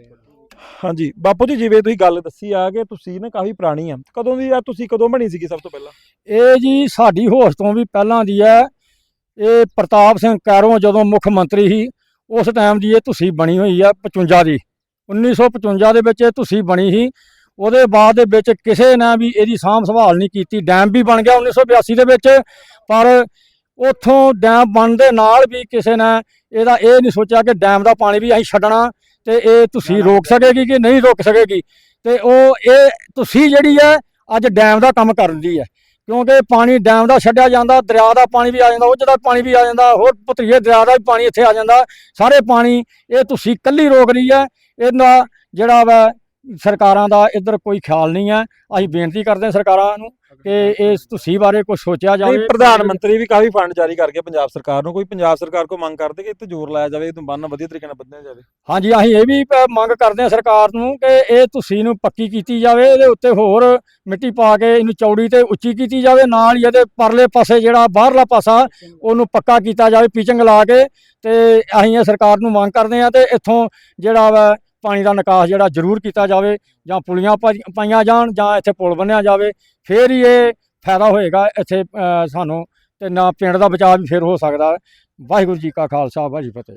ਆ। ਹਾਂਜੀ ਬਾਪੂ ਜੀ ਜਿਵੇਂ ਤੁਸੀਂ ਗੱਲ ਦੱਸੀ ਆ ਕਿ ਤੁਸੀਂ ਨਾ ਕਾਫੀ ਪੁਰਾਣੀ ਆ। ਕਦੋਂ ਦੀ ਆ ਤੁਸੀਂ ਕਦੋਂ ਬਣੀ ਸੀਗੀ ਸਭ ਤੋਂ ਪਹਿਲਾਂ? ਇਹ ਜੀ ਸਾਡੀ ਹੋਸ਼ ਤੋਂ ਵੀ ਪਹਿਲਾਂ ਦੀ ਹੈ ਇਹ ਪ੍ਰਤਾਪ ਸਿੰਘ ਕੈਰੋਂ ਜਦੋਂ ਮੁੱਖ ਮੰਤਰੀ ਸੀ ਉਸ ਟਾਈਮ ਦੀ ਇਹ ਤੁਸੀਂ ਬਣੀ ਹੋਈ ਆ 55 ਦੀ। 1955 ਦੇ ਵਿੱਚ ਇਹ ਤੁਸੀਂ ਬਣੀ ਸੀ। ਉਹਦੇ ਬਾਅਦ ਦੇ ਵਿੱਚ ਕਿਸੇ ਨੇ ਵੀ ਇਹਦੀ ਸਾਂਭ ਸੰਭਾਲ ਨਹੀਂ ਕੀਤੀ। ਡੈਮ ਵੀ ਬਣ ਗਿਆ 1982 ਦੇ ਵਿੱਚ ਪਰ ਉੱਥੋਂ ਡੈਮ ਬਣਨ ਦੇ ਨਾਲ ਵੀ ਕਿਸੇ ਨੇ ਇਹਦਾ ਇਹ ਨਹੀਂ ਸੋਚਿਆ ਕਿ ਡੈਮ ਦਾ ਪਾਣੀ ਵੀ ਅਸੀਂ ਛੱਡਣਾ। ਤੇ ਇਹ ਤੁਸੀਂ ਰੋਕ ਸਕੇਗੀ ਕਿ ਨਹੀਂ ਰੋਕ ਸਕੇਗੀ? ਤੇ ਉਹ ਇਹ ਤੁਸੀਂ ਜਿਹੜੀ ਹੈ ਅੱਜ ਡੈਮ ਦਾ ਕੰਮ ਕਰਦੀ ਹੈ ਕਿਉਂਕਿ ਪਾਣੀ ਡੈਮ ਦਾ ਛੱਡਿਆ ਜਾਂਦਾ ਦਰਿਆ ਦਾ ਪਾਣੀ ਵੀ ਆ ਜਾਂਦਾ ਉੱਚ ਦਾ ਪਾਣੀ ਵੀ ਆ ਜਾਂਦਾ ਹੋਰ ਭਤਰੀਏ ਦਰਿਆ ਦਾ ਵੀ ਪਾਣੀ ਇੱਥੇ ਆ ਜਾਂਦਾ। ਸਾਰੇ ਪਾਣੀ ਇਹ ਤੁਸੀਂ ਕੱਲੀ ਰੋਕ ਰਹੀ ਹੈ ਇਹਦਾ ਜਿਹੜਾ ਵਾ ਸਰਕਾਰਾਂ ਦਾ ਇੱਧਰ ਕੋਈ ਖਿਆਲ ਨਹੀਂ ਹੈ। ਅਸੀਂ ਬੇਨਤੀ ਕਰਦੇ ਹਾਂ ਸਰਕਾਰਾਂ ਨੂੰ ਕਿ ਇਸ ਤੁਸੀਂ ਬਾਰੇ ਕੁਝ ਸੋਚਿਆ ਜਾਵੇ। ਨਹੀਂ ਪ੍ਰਧਾਨ ਮੰਤਰੀ ਵੀ ਕਾਫੀ ਫੰਡ ਜਾਰੀ ਕਰ ਗਿਆ ਪੰਜਾਬ ਸਰਕਾਰ ਨੂੰ ਕੋਈ ਪੰਜਾਬ ਸਰਕਾਰ ਕੋ ਮੰਗ ਕਰਦੇ ਕਿ ਇੱਥੇ ਜ਼ੋਰ ਲਾਇਆ ਜਾਵੇ ਇਹ ਬੰਨ ਵਧੀਆ ਤਰੀਕੇ ਨਾਲ ਬੰਨਿਆ ਜਾਵੇ। ਹਾਂਜੀ ਅਸੀਂ ਇਹ ਵੀ ਮੰਗ ਕਰਦੇ ਹਾਂ ਸਰਕਾਰ ਨੂੰ ਕਿ ਇਹ ਤੁਸੀਂ ਨੂੰ ਪੱਕੀ ਕੀਤੀ ਜਾਵੇ ਇਹਦੇ ਉੱਤੇ ਹੋਰ ਮਿੱਟੀ ਪਾ ਕੇ ਇਹਨੂੰ ਚੌੜੀ ਤੇ ਉੱਚੀ ਕੀਤੀ ਜਾਵੇ ਨਾਲ ਹੀ ਇਹਦੇ ਪਰਲੇ ਪਾਸੇ ਜਿਹੜਾ ਬਾਹਰਲਾ ਪਾਸਾ ਉਹਨੂੰ ਪੱਕਾ ਕੀਤਾ ਜਾਵੇ ਪਿਚਿੰਗ ਲਾ ਕੇ। ਤੇ ਅਸੀਂ ਇਹ ਸਰਕਾਰ ਨੂੰ ਮੰਗ ਕਰਦੇ ਹਾਂ ਤੇ ਇੱਥੋਂ ਜਿਹੜਾ ਵਾ ਪਾਣੀ ਦਾ ਨਿਕਾਸ ਜਿਹੜਾ ਜ਼ਰੂਰ ਕੀਤਾ ਜਾਵੇ ਜਾਂ ਪੁਲੀਆਂ ਪਾ- ਪਾਈਆਂ ਜਾਣ ਜਾਂ ਇੱਥੇ ਪੁਲ ਬਣਿਆ ਜਾਵੇ, ਫੇਰ ਹੀ ਇਹ ਫਾਇਦਾ ਹੋਏਗਾ ਇੱਥੇ ਸਾਨੂੰ ਤੇ ਨਾ ਪਿੰਡ ਦਾ ਬਚਾਅ ਵੀ ਫੇਰ ਹੋ ਸਕਦਾ। ਵਾਹਿਗੁਰੂ ਜੀ ਕਾ ਖਾਲਸਾ, ਵਾਹਿਗੁਰੂ ਫਤਿਹ।